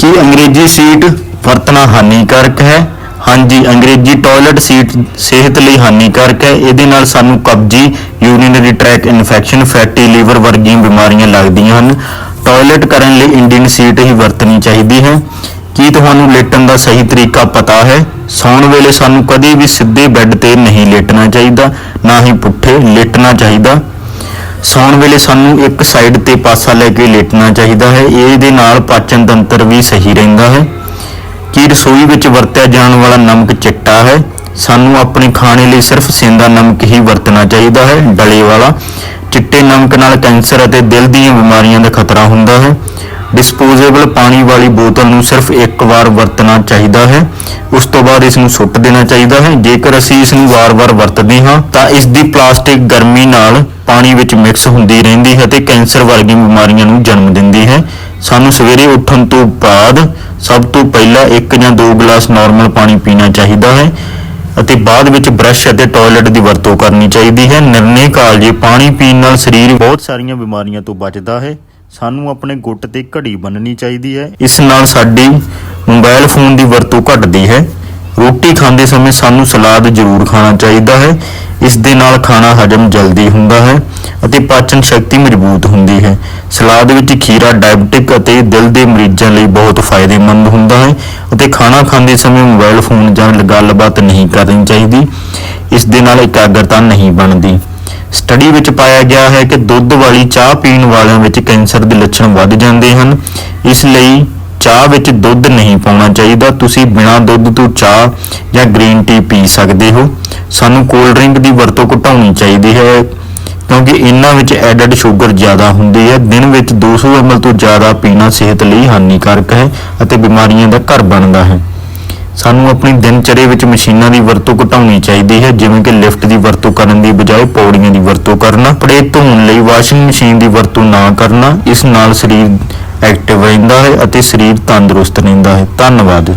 ਕੀ ਅੰਗਰੇਜ਼ੀ seat ਵਰਤਣਾ ਹਾਨੀਕਾਰਕ ਹੈ? ਹਾਂਜੀ, ਅੰਗਰੇਜ਼ੀ ਟਾਇਲਟ ਸੀਟ ਸਿਹਤ ਲਈ ਹਾਨੀਕਾਰਕ ਹੈ। ਇਹਦੇ ਨਾਲ ਸਾਨੂੰ ਕਬਜੀ urinary tract infection fatty liver ਵਰਗੀਆਂ ਬਿਮਾਰੀਆਂ ਲੱਗਦੀਆਂ ਹਨ। ਟਾਇਲਟ ਕਰਨ ਲਈ ਇੰਡੀਅਨ ਸੀਟ ਹੀ ਵਰਤਣੀ ਚਾਹੀਦੀ ਹੈ। ਕੀ ਤੁਹਾਨੂੰ ਲੇਟਣ ਦਾ ਸਹੀ ਤਰੀਕਾ ਪਤਾ ਹੈ? ਸੌਣ ਵੇਲੇ ਸਾਨੂੰ ਕਦੇ ਵੀ ਸਿੱਧੇ ਬੈੱਡ ਤੇ ਨਹੀਂ ਲੇਟਣਾ ਚਾਹੀਦਾ, ਨਾ ਹੀ ਪੁੱਠੇ ਲੇਟਣਾ ਚਾਹੀਦਾ। ਸੌਣ ਵੇਲੇ ਸਾਨੂੰ ਇੱਕ ਸਾਈਡ ਤੇ ਪਾਸਾ ਲੈ ਕੇ ਲੇਟਣਾ ਚਾਹੀਦਾ ਹੈ। ਇਹਦੇ ਨਾਲ ਪਾਚਨ ਤੰਤਰ ਵੀ ਸਹੀ ਰਹਿੰਦਾ ਹੈ। ਕੀ ਰਸੋਈ ਵਿੱਚ ਵਰਤਿਆ ਜਾਣ ਵਾਲਾ ਨਮਕ ਚਿੱਟਾ ਹੈ? ਸਾਨੂੰ ਆਪਣੇ ਖਾਣੇ ਲਈ ਸਿਰਫ ਸੇਂਦਾ ਨਮਕ ਹੀ ਵਰਤਣਾ ਚਾਹੀਦਾ ਹੈ। ਡਲੇ ਵਾਲਾ, ਚਿੱਟੇ ਨਮਕ ਨਾਲ ਕੈਂਸਰ ਅਤੇ ਦਿਲ ਦੀਆਂ ਬਿਮਾਰੀਆਂ ਦਾ ਖਤਰਾ ਹੁੰਦਾ ਹੈ। ਡਿਸਪੋਜ਼ੇਬਲ ਪਾਣੀ ਵਾਲੀ ਬੋਤਲ ਨੂੰ ਸਿਰਫ ਇੱਕ ਵਾਰ ਵਰਤਣਾ ਚਾਹੀਦਾ ਹੈ। ਉਸ ਤੋਂ ਬਾਅਦ ਇਸ ਨੂੰ ਸੁੱਟ ਦੇਣਾ ਚਾਹੀਦਾ ਹੈ। ਜੇਕਰ ਅਸੀਂ ਇਸ ਨੂੰ ਵਾਰ-ਵਾਰ ਵਰਤਦੇ ਹਾਂ, ਤਾਂ ਇਸ ਦੀ ਪਲਾਸਟਿਕ ਗਰਮੀ ਨਾਲ ਪਾਣੀ ਵਿੱਚ ਮਿਕਸ ਹੁੰਦੀ ਰਹਿੰਦੀ ਹੈ ਤੇ ਕੈਂਸਰ ਵਰਗੀਆਂ ਬਿਮਾਰੀਆਂ ਨੂੰ ਜਨਮ ਦਿੰਦੀ ਹੈ। ਸਾਨੂੰ ਸਵੇਰੇ ਉੱਠਣ ਤੋਂ ਬਾਅਦ ਸਭ ਤੋਂ ਪਹਿਲਾਂ ਇੱਕ ਜਾਂ ਦੋ ਗਲਾਸ ਨਾਰਮਲ ਪਾਣੀ ਪੀਣਾ ਚਾਹੀਦਾ ਹੈ ਅਤੇ ਬਾਅਦ ਵਿੱਚ ਬ੍ਰਸ਼ ਅਤੇ ਟਾਇਲਟ ਦੀ ਵਰਤੋਂ ਕਰਨੀ ਚਾਹੀਦੀ ਹੈ। ਨਿਰਣੇ ਕਾਲਜੇ ਪਾਣੀ ਪੀਣ ਨਾਲ ਸਰੀਰ ਬਹੁਤ ਸਾਰੀਆਂ ਬਿਮਾਰੀਆਂ ਤੋਂ ਬਚਦਾ ਹੈ, ਸਾਨੂੰ ਆਪਣੇ ਗੁੱਟ ਤੇ ਘੜੀ ਬੰਨਣੀ ਚਾਹੀਦੀ ਹੈ। ਇਸ ਨਾਲ ਸਾਡੀ ਮੋਬਾਈਲ ਫੋਨ ਦੀ ਵਰਤੋਂ ਘਟਦੀ ਹੈ। ਰੋਟੀ ਖਾਂਦੇ ਸਮੇਂ ਸਾਨੂੰ ਸਲਾਦ ਜ਼ਰੂਰ ਖਾਣਾ ਚਾਹੀਦਾ ਹੈ। ਇਸ ਦੇ ਨਾਲ ਖਾਣਾ ਹਜਮ ਜਲਦੀ ਹੁੰਦਾ ਹੈ ਅਤੇ ਪਾਚਨ ਸ਼ਕਤੀ ਮਜ਼ਬੂਤ ਹੁੰਦੀ ਹੈ। ਸਲਾਦ ਵਿੱਚ ਖੀਰਾ ਡਾਇਬਟਿਕ ਅਤੇ ਦਿਲ ਦੇ ਮਰੀਜ਼ਾਂ ਲਈ ਬਹੁਤ ਫਾਇਦੇਮੰਦ ਹੁੰਦਾ ਹੈ ਅਤੇ ਖਾਣਾ ਖਾਂਦੇ ਸਮੇਂ ਮੋਬਾਈਲ ਫੋਨ ਜਾਂ ਗੱਲਬਾਤ ਨਹੀਂ ਕਰਨੀ ਚਾਹੀਦੀ। ਇਸ ਦੇ ਨਾਲ ਇਕਾਗਰਤਾ ਨਹੀਂ ਬਣਦੀ। ਸਟੱਡੀ ਵਿੱਚ ਪਾਇਆ ਗਿਆ ਹੈ ਕਿ ਦੁੱਧ ਵਾਲੀ ਚਾਹ ਪੀਣ ਵਾਲਿਆਂ ਵਿੱਚ ਕੈਂਸਰ ਦੇ ਲੱਛਣ ਵੱਧ ਜਾਂਦੇ ਹਨ। ਇਸ ਲਈ ਚਾਹ ਵਿੱਚ ਦੁੱਧ ਨਹੀਂ ਪਾਉਣਾ ਚਾਹੀਦਾ। ਤੁਸੀਂ ਬਿਨਾਂ ਦੁੱਧ ਤੋਂ ਚਾਹ ਜਾਂ ਗ੍ਰੀਨ ਟੀ ਪੀ ਸਕਦੇ ਹੋ। ਸਾਨੂੰ ਕੋਲਡ ਡਰਿੰਕ ਦੀ ਵਰਤੋਂ ਘਟਾਉਣੀ ਚਾਹੀਦੀ ਹੈ, ਕਿਉਂਕਿ ਇਹਨਾਂ ਵਿੱਚ ਐਡਡ ਸ਼ੂਗਰ ਜ਼ਿਆਦਾ ਹੁੰਦੀ ਹੈ। ਦਿਨ ਵਿੱਚ 200 ml ਤੋਂ ਜ਼ਿਆਦਾ ਪੀਣਾ ਸਿਹਤ ਲਈ ਹਾਨੀਕਾਰਕ ਹੈ ਅਤੇ ਬਿਮਾਰੀਆਂ ਦਾ ਘਰ ਬਣਦਾ ਹੈ। ਸਾਨੂੰ ਆਪਣੀ ਦਿਨਚਰਿਆ ਵਿੱਚ ਮਸ਼ੀਨਾਂ ਦੀ ਵਰਤੋਂ ਘਟਾਉਣੀ ਚਾਹੀਦੀ ਹੈ, ਜਿਵੇਂ ਕਿ ਲਿਫਟ ਦੀ ਵਰਤੋਂ ਕਰਨ ਦੀ ਬਜਾਏ ਪੌੜੀਆਂ ਦੀ ਵਰਤੋਂ ਕਰਨਾ ਕੱਪੜੇ ਧੋਣ ਲਈ ਵਾਸ਼ਿੰਗ ਮਸ਼ੀਨ ਦੀ ਵਰਤੋਂ ਨਾ ਕਰਨਾ, ਇਸ ਨਾਲ ਸਰੀਰ ਐਕਟਿਵ ਰਹਿੰਦਾ ਹੈ ਅਤੇ ਸਰੀਰ ਤੰਦਰੁਸਤ ਰਹਿੰਦਾ ਹੈ। ਧੰਨਵਾਦ।